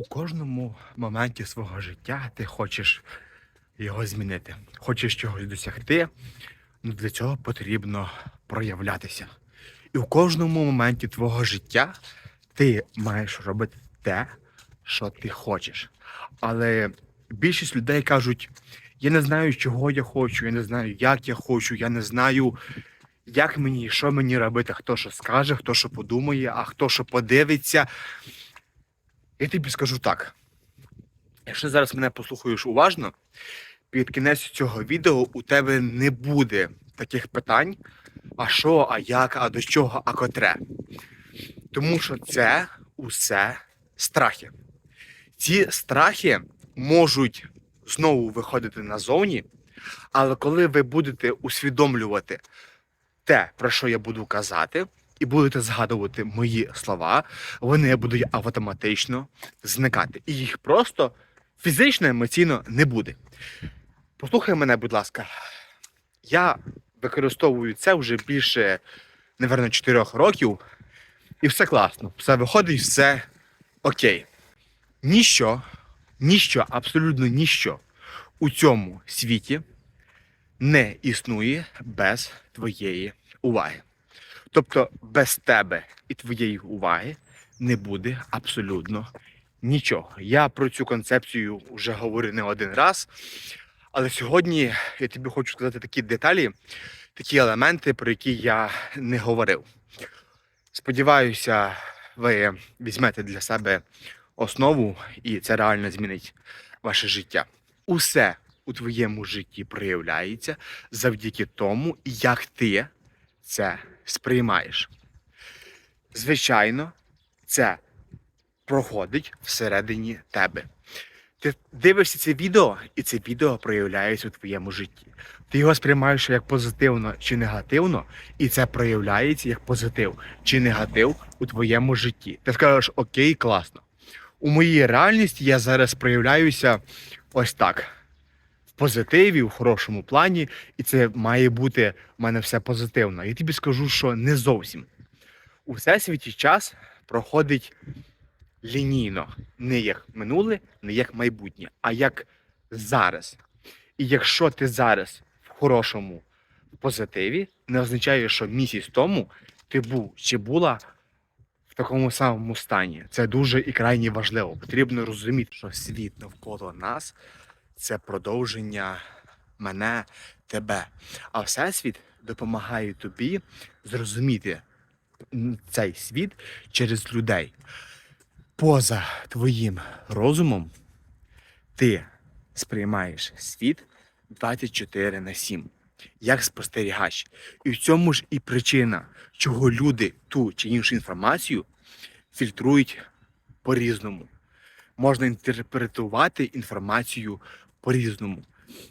У кожному моменті свого життя ти хочеш його змінити, хочеш чогось досягти. Ну, для цього потрібно проявлятися. І в кожному моменті твого життя ти маєш робити те, що ти хочеш. Але більшість людей кажуть: я не знаю, чого я хочу, я не знаю, як я хочу, я не знаю, як мені, що мені робити, хто що скаже, хто що подумає, а хто що подивиться. Я тобі скажу так. Якщо зараз мене послухаєш уважно, під кінець цього відео у тебе не буде таких питань, а що, а як, а до чого, а котре. Тому що це усе страхи. Ці страхи можуть знову виходити назовні, але коли ви будете усвідомлювати те, про що я буду казати, і будете згадувати мої слова, вони будуть автоматично зникати. І їх просто фізично, емоційно не буде. Послухай мене, будь ласка. Я використовую це вже більше, напевно, 4 років, і все класно. Все виходить, все окей. Ніщо, ніщо, абсолютно ніщо у цьому світі не існує без твоєї уваги. Тобто без тебе і твоєї уваги не буде абсолютно нічого. Я про цю концепцію вже говорив не один раз. Але сьогодні я тобі хочу сказати такі деталі, такі елементи, про які я не говорив. Сподіваюся, ви візьмете для себе основу, і це реально змінить ваше життя. Усе у твоєму житті проявляється завдяки тому, як ти це сприймаєш. Звичайно, це проходить всередині тебе. Ти дивишся це відео, і це відео проявляється у твоєму житті. Ти його сприймаєш як позитивно чи негативно, і це проявляється як позитив чи негатив у твоєму житті. Ти скажеш, окей, класно. У моїй реальності я зараз проявляюся ось так. Позитиві, в хорошому плані, і це має бути в мене все позитивно. Я тобі скажу, що не зовсім. У всесвіті час проходить лінійно, не як минуле, не як майбутнє, а як зараз. І якщо ти зараз в хорошому позитиві, не означає, що місяць тому ти був чи була в такому самому стані. Це дуже і крайні важливо. Потрібно розуміти, що світ навколо нас це продовження мене, тебе. А всесвіт допомагає тобі зрозуміти цей світ через людей поза твоїм розумом ти сприймаєш світ 24 на 7, як спостерігач. І в цьому ж і причина, чого люди ту чи іншу інформацію фільтрують по-різному. Можна інтерпретувати інформацію по-різному.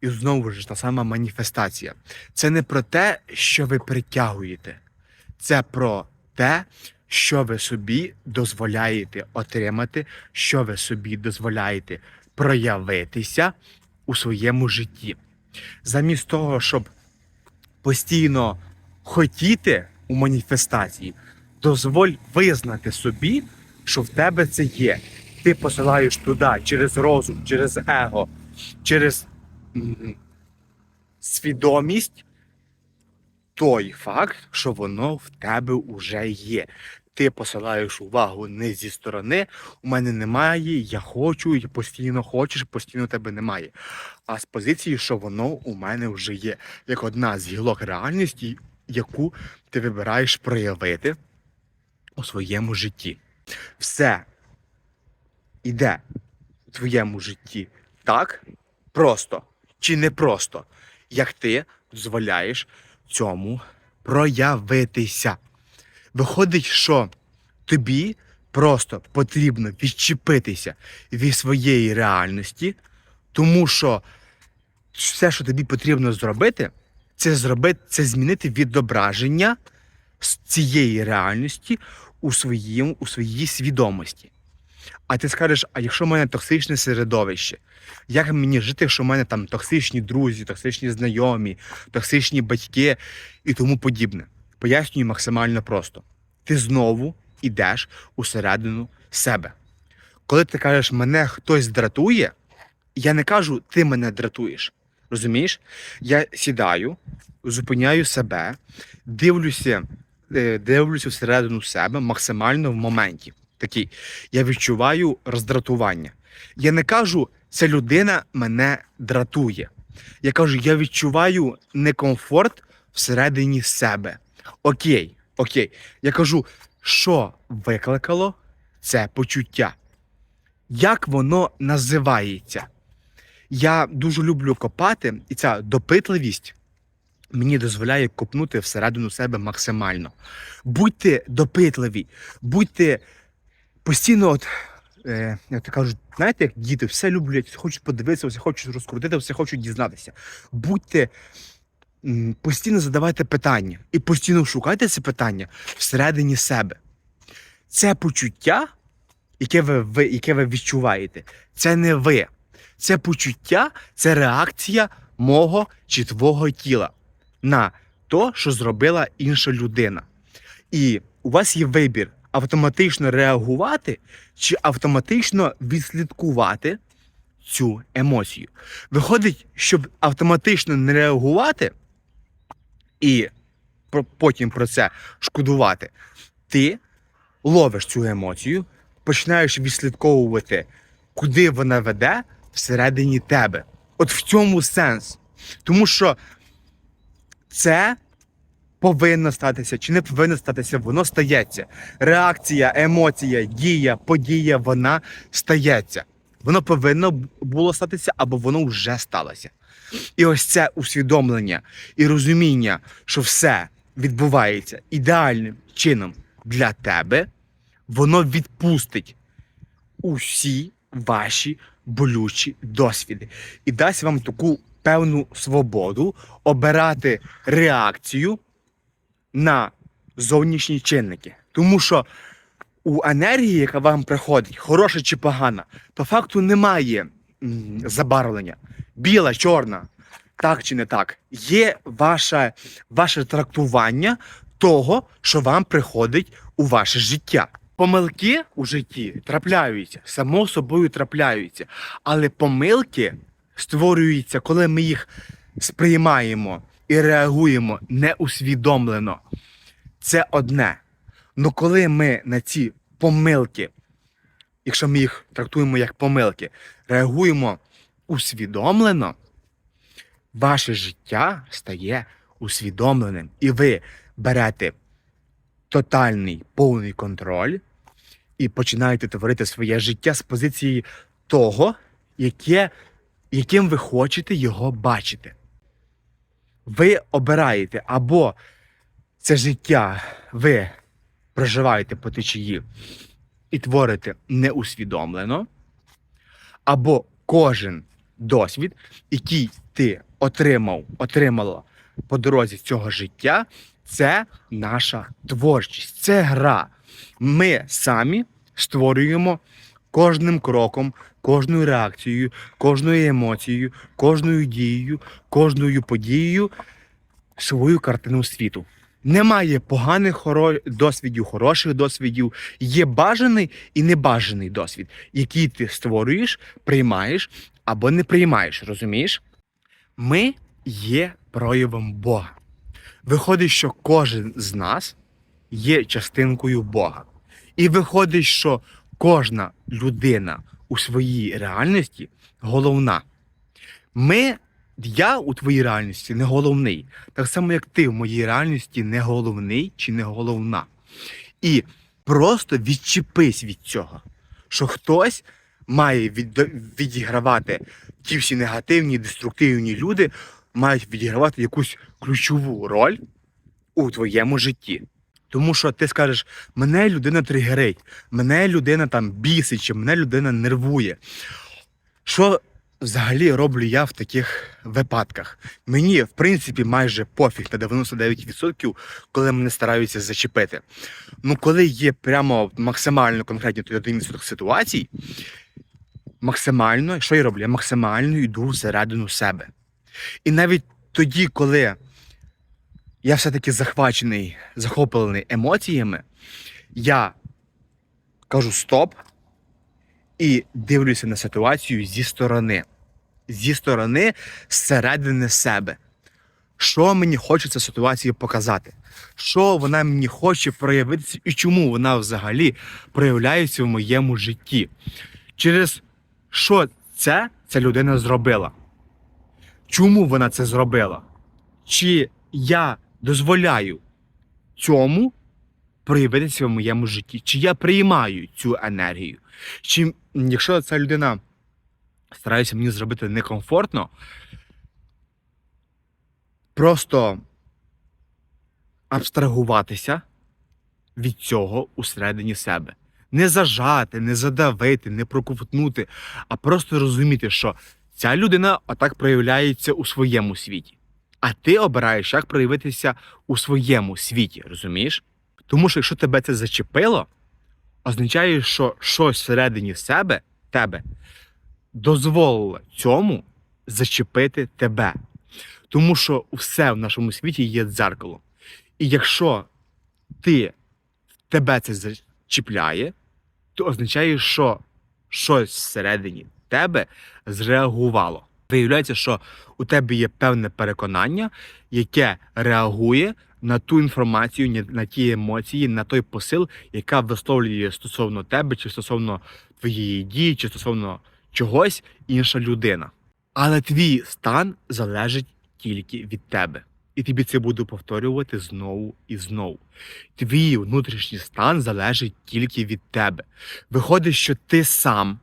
І знову ж та сама маніфестація. Це не про те, що ви притягуєте, це про те, що ви собі дозволяєте отримати, що ви собі дозволяєте проявитися у своєму житті. Замість того, щоб постійно хотіти у маніфестації, дозволь визнати собі, що в тебе це є. Ти посилаєш туди через розум, через его, через свідомість той факт, що воно в тебе вже є. Ти посилаєш увагу не зі сторони, у мене немає, я хочу, і постійно хочеш, постійно тебе немає. А з позиції, що воно у мене вже є, як одна з гілок реальності, яку ти вибираєш проявити у своєму житті. Все іде у твоєму житті так просто чи не просто, як ти дозволяєш цьому проявитися. Виходить, що тобі просто потрібно відчепитися від своєї реальності, тому що все, що тобі потрібно зробити, це зробити, це змінити відображення цієї реальності у, своїм, у своїй свідомості. А ти скажеш, а якщо в мене токсичне середовище, як мені жити, якщо в мене там токсичні друзі, токсичні знайомі, токсичні батьки і тому подібне? Пояснюю максимально просто. Ти знову йдеш усередину себе. коли ти кажеш, мене хтось дратує, я не кажу, ти мене дратуєш. Розумієш? Я сідаю, зупиняю себе, дивлюся, е, дивлюся всередину себе максимально в моменті. Такий. Я відчуваю роздратування. Я не кажу, ця людина мене дратує. Я кажу, я відчуваю некомфорт всередині себе. Окей, окей. Я кажу, що викликало це почуття? Як воно називається? Я дуже люблю копати, і ця допитливість мені дозволяє копнути всередину себе максимально. Будьте допитливі, будьте постійно, от, е, як то кажуть, знаєте, як діти, все люблять, хочуть подивитися, все хочуть розкрутити, все хочуть дізнатися. Будьте постійно задавайте питання і постійно шукайте це питання всередині себе. Це почуття, яке ви, ви, яке ви відчуваєте, це не ви. Це почуття, це реакція мого чи твого тіла на то, що зробила інша людина. І у вас є вибір автоматично реагувати чи автоматично відслідкувати цю емоцію. Виходить, щоб автоматично не реагувати і потім про це шкодувати, ти ловиш цю емоцію, починаєш відслідковувати, куди вона веде всередині тебе. От в цьому сенс. Тому що це повинно статися чи не повинно статися, воно стається. Реакція, емоція, дія, подія, вона стається. Воно повинно було статися або воно вже сталося. І ось це усвідомлення і розуміння, що все відбувається ідеальним чином для тебе, воно відпустить усі ваші болючі досвіди і дасть вам таку певну свободу обирати реакцію на зовнішні чинники. Тому що у енергії, яка вам приходить, хороша чи погана, по факту немає забарвлення. Біла, чорна, так чи не так. Є ваше, ваше трактування того, що вам приходить у ваше життя. Помилки у житті трапляються, само собою трапляються. Але помилки створюються, коли ми їх сприймаємо і реагуємо неусвідомлено. Це одне. Ну коли ми на ці помилки, якщо ми їх трактуємо як помилки, реагуємо усвідомлено, ваше життя стає усвідомленим. І ви берете тотальний повний контроль і починаєте творити своє життя з позиції того, яке, яким ви хочете його бачити. Ви обираєте або це життя ви проживаєте по течії і творите неусвідомлено, або кожен досвід, який ти отримав, отримала по дорозі цього життя, це наша творчість, це гра. Ми самі створюємо кожним кроком, кожною реакцією, кожною емоцією, кожною дією, кожною подією свою картину світу. Немає поганих хоро... досвідів, хороших досвідів. Є бажаний і небажаний досвід, який ти створюєш, приймаєш або не приймаєш. Розумієш? Ми є проявом Бога. Виходить, що кожен з нас є частинкою Бога. І виходить, що кожна людина у своїй реальності головна. Ми, я у твоїй реальності не головний. Так само, як ти в моїй реальності не головний чи не головна. І просто відчепись від цього, що хтось має відігравати ті всі негативні, деструктивні люди, мають відігравати якусь ключову роль у твоєму житті. Тому що ти скажеш, мене людина тригерить, мене людина там бісить, чи мене людина нервує. Що взагалі роблю я в таких випадках? Мені, в принципі, майже пофіг на 99%, коли мене стараються зачепити. Ну, коли є прямо максимально конкретні той 1% ситуацій, максимально, що я роблю? Я максимально йду всередину себе. І навіть тоді, коли я все-таки захвачений, захоплений емоціями, я кажу стоп і дивлюся на ситуацію зі сторони. Зі сторони зсередини себе. Що мені хочеться ситуації показати? Що вона мені хоче проявитися і чому вона взагалі проявляється в моєму житті? Через що це ця людина зробила? Чому вона це зробила? Чи я дозволяю цьому проявитися в моєму житті? Чи я приймаю цю енергію? Чи якщо ця людина старається мені зробити некомфортно, просто абстрагуватися від цього усередині себе. Не зажати, не задавити, не проковтнути, а просто розуміти, що ця людина отак проявляється у своєму світі. А ти обираєш, як проявитися у своєму світі, розумієш? Тому що якщо тебе це зачепило, означає, що щось всередині себе, тебе, дозволило цьому зачепити тебе. Тому що все в нашому світі є дзеркало. І якщо ти тебе це зачіпляє, то означає, що щось всередині тебе зреагувало. Виявляється, що у тебе є певне переконання, яке реагує на ту інформацію, на ті емоції, на той посил, яка висловлює стосовно тебе, чи стосовно твоєї дії, чи стосовно чогось інша людина. Але твій стан залежить тільки від тебе. І тобі це буду повторювати знову і знову. Твій внутрішній стан залежить тільки від тебе. Виходить, що ти сам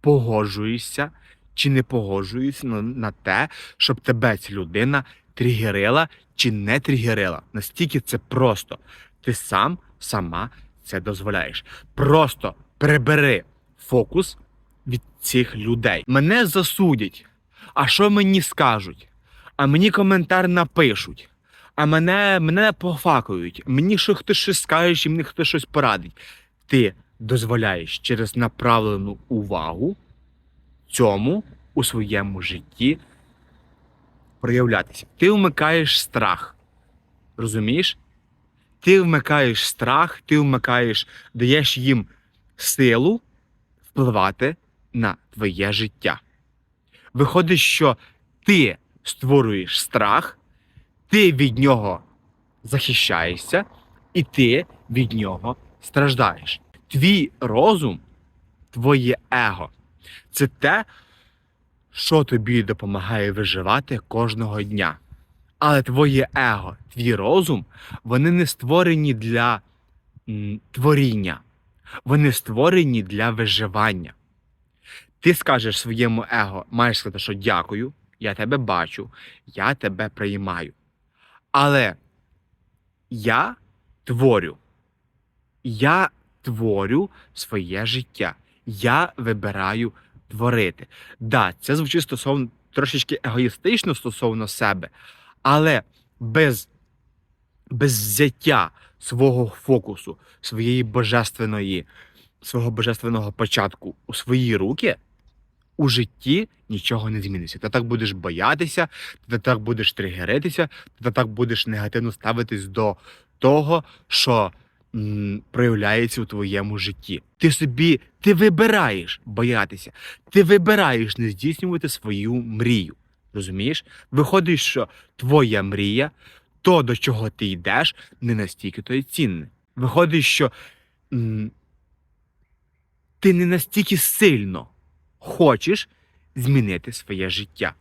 погоджуєшся чи не погоджуєшся на, на те, щоб тебе ця людина тригерила чи не тригерила. Настільки це просто. Ти сам сама це дозволяєш. Просто прибери фокус від цих людей. Мене засудять. А що мені скажуть? А мені коментар напишуть. А мене, мене пофакують. Мені що хтось щось скаже, чи мені хтось щось порадить. Ти дозволяєш через направлену увагу цьому у своєму житті проявлятися. Ти вмикаєш страх. Розумієш? Ти вмикаєш страх, ти вмикаєш, даєш їм силу впливати на твоє життя. Виходить, що ти створюєш страх, ти від нього захищаєшся, і ти від нього страждаєш. Твій розум, твоє его це те, що тобі допомагає виживати кожного дня. Але твоє его, твій розум, вони не створені для творіння, вони створені для виживання. Ти скажеш своєму его, маєш сказати, що дякую, я тебе бачу, я тебе приймаю. Але я творю. Я творю своє життя. Я вибираю творити. Да, це звучить стосовно трошечки егоїстично стосовно себе, але без, без взяття свого фокусу, своєї божественної, свого божественного початку у свої руки, у житті нічого не зміниться. Ти так будеш боятися, ти так будеш тригеритися, ти так будеш негативно ставитись до того, що проявляється у твоєму житті. Ти собі ти вибираєш боятися, ти вибираєш не здійснювати свою мрію. Розумієш? Виходить, що твоя мрія, то, до чого ти йдеш, не настільки то й цінне. Виходить, що ти не настільки сильно хочеш змінити своє життя.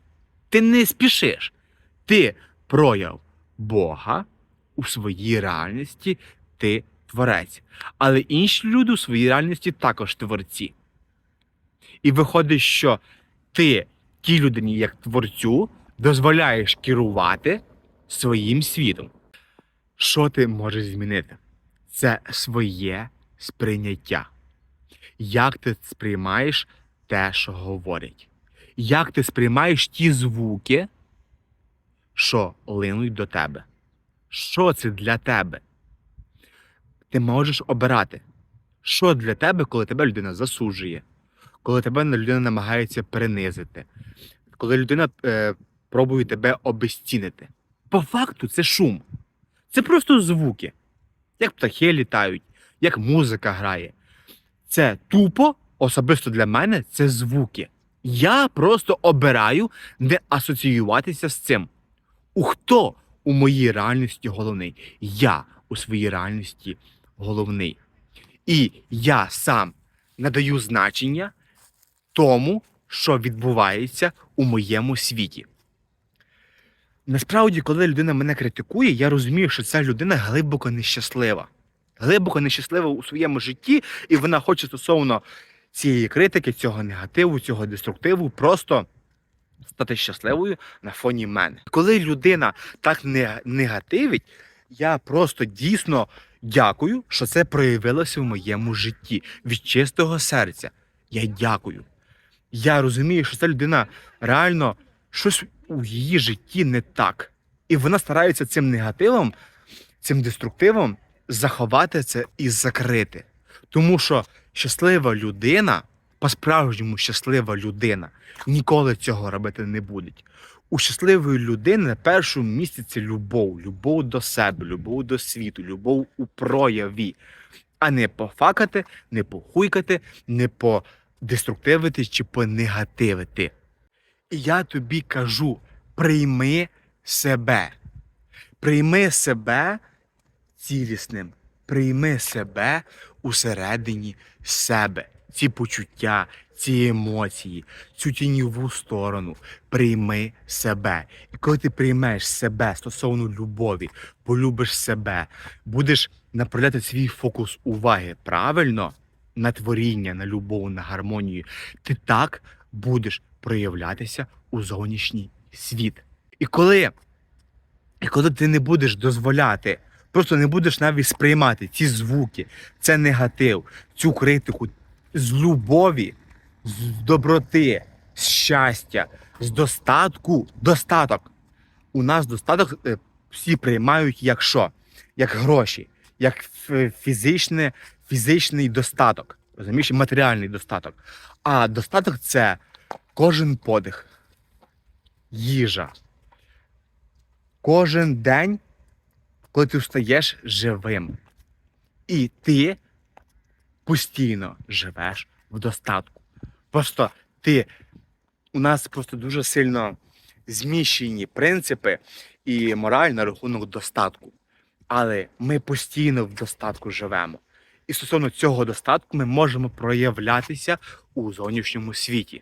Ти не спішиш. Ти прояв Бога у своїй реальності, ти творець. Але інші люди у своїй реальності також творці. І виходить, що ти тій людині, як творцю, дозволяєш керувати своїм світом. Що ти можеш змінити? Це своє сприйняття. Як ти сприймаєш те, що говорять? Як ти сприймаєш ті звуки, що линуть до тебе? Що це для тебе? Ти можеш обирати, що для тебе, коли тебе людина засуджує, коли тебе людина намагається принизити, коли людина е, пробує тебе обезцінити. По факту це шум. Це просто звуки, як птахи літають, як музика грає. Це тупо особисто для мене це звуки. Я просто обираю не асоціюватися з цим. У хто у моїй реальності головний? Я у своїй реальності головний. І я сам надаю значення тому, що відбувається у моєму світі. Насправді, коли людина мене критикує, я розумію, що ця людина глибоко нещаслива. Глибоко нещаслива у своєму житті, і вона хоче стосовно цієї критики, цього негативу, цього деструктиву, просто стати щасливою на фоні мене. Коли людина так не негативить, я просто дійсно дякую, що це проявилося в моєму житті від чистого серця. Я дякую. Я розумію, що ця людина реально щось у її житті не так. І вона старається цим негативом, цим деструктивом заховати це і закрити. Тому що щаслива людина, по-справжньому щаслива людина, ніколи цього робити не буде. У щасливої людини на першому місці це любов, любов до себе, любов до світу, любов у прояві, а не пофакати, не похуйкати, не подеструктивити чи понегативити. І я тобі кажу: прийми себе, прийми себе цілісним, прийми себе усередині себе, ці почуття, ці емоції, цю тіньову сторону. Прийми себе. І коли ти приймеш себе стосовно любові, полюбиш себе, будеш направляти свій фокус уваги правильно на творіння, на любов, на гармонію, ти так будеш проявлятися у зовнішній світ. І коли, і коли ти не будеш дозволяти, просто не будеш навіть сприймати ці звуки, це негатив, цю критику з любові, з доброти, з щастя, з достатку, достаток. У нас достаток е, всі приймають як що? Як гроші, як фізичне, фізичний достаток, розумієш, матеріальний достаток. А достаток це кожен подих, їжа. Кожен день, коли ти встаєш живим. І ти постійно живеш в достатку. Просто ти у нас просто дуже сильно зміщені принципи і мораль на рахунок достатку. Але ми постійно в достатку живемо. І стосовно цього достатку ми можемо проявлятися у зовнішньому світі.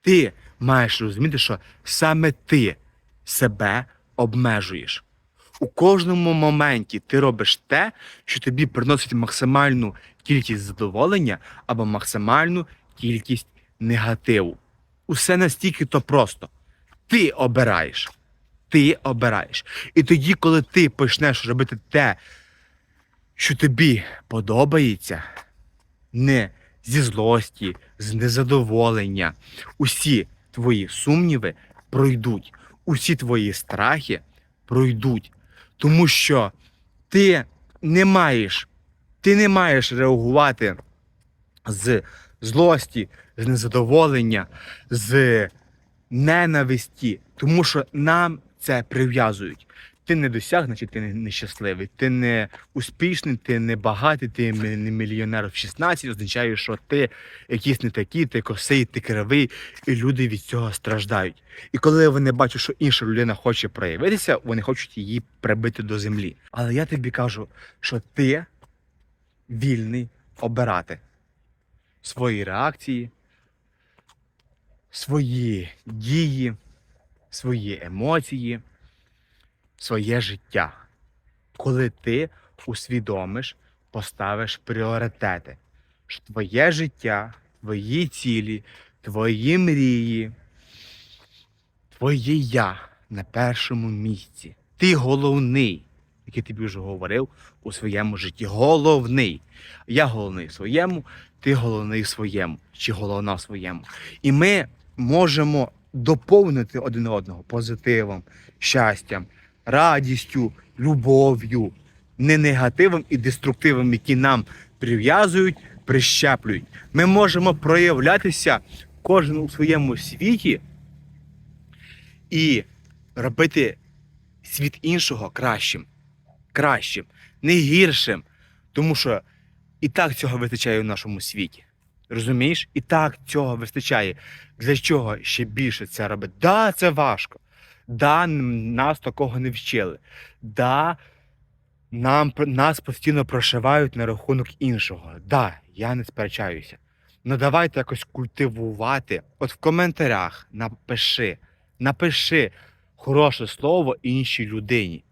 Ти маєш розуміти, що саме ти себе обмежуєш. У кожному моменті ти робиш те, що тобі приносить максимальну кількість задоволення або максимальну кількість негативу. Усе настільки то просто. Ти обираєш. Ти обираєш. І тоді, коли ти почнеш робити те, що тобі подобається, не зі злості, з незадоволення, усі твої сумніви пройдуть, усі твої страхи пройдуть. Тому що ти не маєш, ти не маєш реагувати з злості, з незадоволення, з ненависті, тому що нам це прив'язують. Ти не досяг, значить ти не- нещасливий. Ти не успішний, ти не багатий, ти не мільйонер в 16, означає, що ти якийсь не такий, ти косий, ти кривий, і люди від цього страждають. І коли вони бачать, що інша людина хоче проявитися, вони хочуть її прибити до землі. Але я тобі кажу, що ти вільний обирати свої реакції, свої дії, свої емоції, своє життя. Коли ти усвідомиш, поставиш пріоритети, що твоє життя, твої цілі, твої мрії, твоє я на першому місці. Ти головний, як я тобі вже говорив у своєму житті. Головний. Я головний в своєму, ти головний своєму, чи головна своєму. І ми можемо доповнити один одного позитивом, щастям, радістю, любов'ю, не негативом і деструктивом, які нам прив'язують, прищеплюють. Ми можемо проявлятися кожен у своєму світі і робити світ іншого кращим, кращим, не гіршим, тому що і так цього вистачає в нашому світі. Розумієш? І так цього вистачає. Для чого ще більше це робити? Да, це важко. Да, нас такого не вчили. Да, нам, нас постійно прошивають на рахунок іншого. Да, я не сперечаюся. Ну давайте якось культивувати. От в коментарях напиши, напиши хороше слово іншій людині.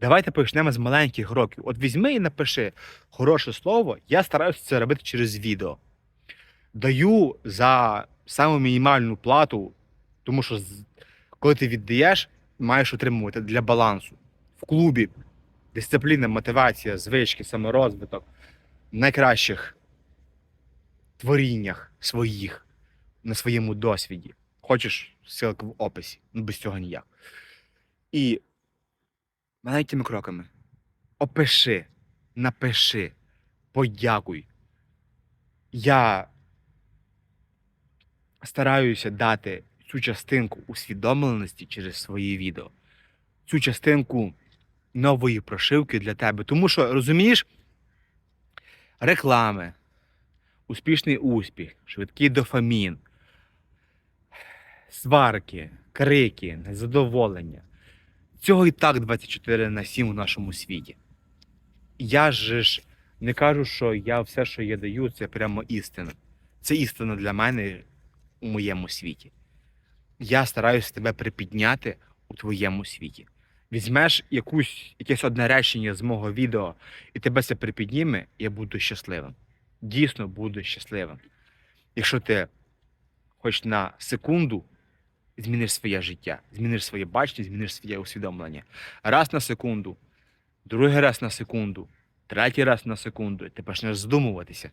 Давайте почнемо з маленьких років. От візьми і напиши хороше слово. Я стараюся це робити через відео. Даю за саму мінімальну плату, тому що коли ти віддаєш, маєш отримувати для балансу. В клубі дисципліна, мотивація, звички, саморозвиток в найкращих творіннях своїх на своєму досвіді. Хочеш ссылка в описі, ну без цього ніяк. І маленькими кроками опиши, напиши, подякуй. Я стараюся дати цю частинку усвідомленості через свої відео, цю частинку нової прошивки для тебе. Тому що, розумієш, реклами, успішний успіх, швидкий дофамін, сварки, крики, незадоволення. Цього і так 24 на 7 у нашому світі. Я ж не кажу, що я все, що я даю, це прямо істина. Це істина для мене у моєму світі. Я стараюся тебе припідняти у твоєму світі. Візьмеш якусь, якесь одне речення з мого відео, і тебе це припідніме, я буду щасливим. Дійсно буду щасливим. Якщо ти хоч на секунду зміниш своє життя, зміниш своє бачення, зміниш своє усвідомлення. Раз на секунду, другий раз на секунду, третій раз на секунду, і ти почнеш здумуватися.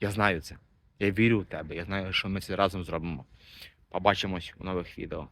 Я знаю це. Я вірю в тебе. Я знаю, що ми це разом зробимо. Побачимось у нових відео.